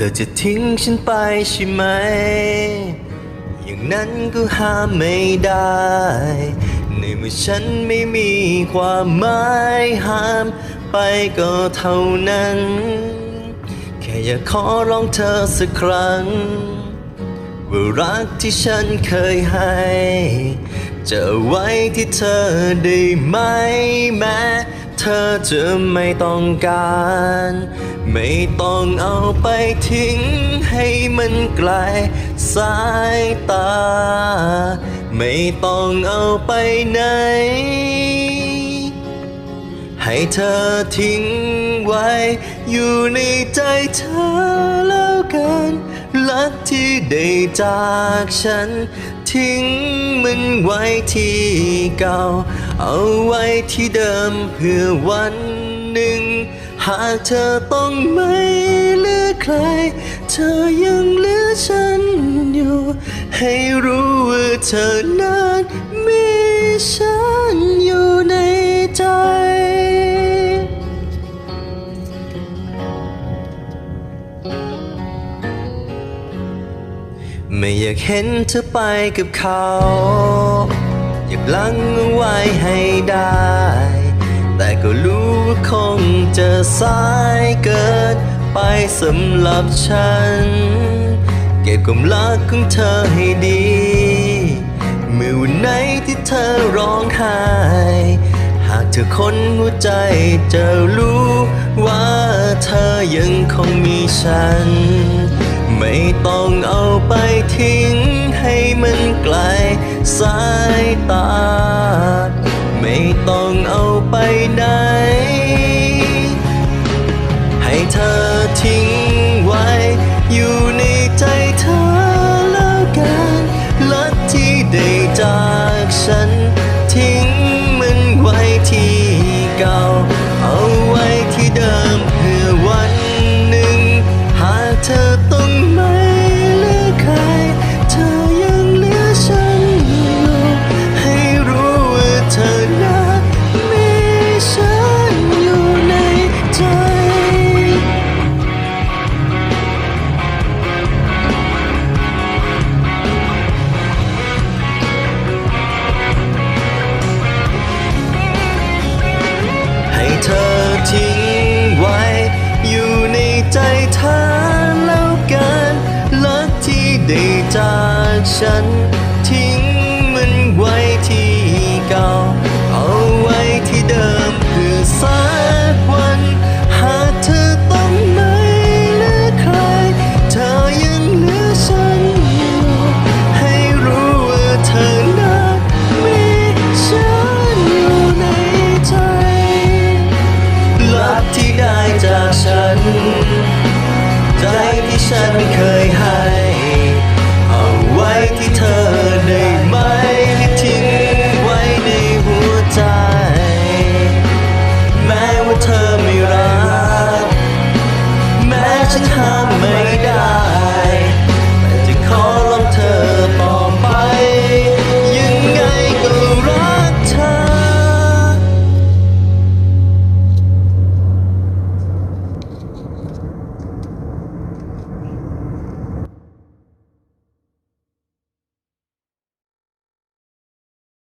ธอจะทิ้งฉันไปใช่ไหม อย่างนั้นก็ห้ามไม่ได้ ในเมื่อฉันไม่มีความหมายห้ามไปก็เท่านั้น แค่อยากขอร้องเธอสักครั้ง ว่ารักที่ฉันเคยให้ จะไว้ที่เธอได้ไหมแม้ เธอจะไม่ต้องการ ไม่ต้องเอาไปทิ้งให้มันไกลสายตา ไม่ต้องเอาไปไหน ให้เธอทิ้งไว้ อยู่ในใจเธอแล้วกันรักที่ได้จากฉัน ทิ้งมันไว้ที่เก่า เอาไว้ที่เดิมเพื่อวันหนึ่ง หากเธอต้องไม่เหลือใคร เธอยังเหลือฉันอยู่ ให้รู้ว่าเธอนั้นมีฉันอยู่ในใจ ไม่อยากเห็นเธอไปกับเขา อยากลังเอาไว้ให้ได้ สายเกินไปสำหรับฉัน เก็บความรักของเธอให้ดี เมื่อวันไหนที่เธอร้องไห้ หากเธอค้นหัวใจจะรู้ว่าเธอยังคงมีฉัน ไม่ต้องเอาไปทิ้งให้มันไกลสายตา จากฉัน ทิ้งมันไว้ที่เก่า เอาไว้ที่เดิมเพื่อสักวัน หากเธอต้องไหนหลือใคร เธอยังเหลือฉันอยู่ให้รู้ว่าเธอนั้นมีฉันอยู่ในใจลับที่ได้จากฉัน ใจที่ฉันไม่เคย ฉันห้ามไม่ได้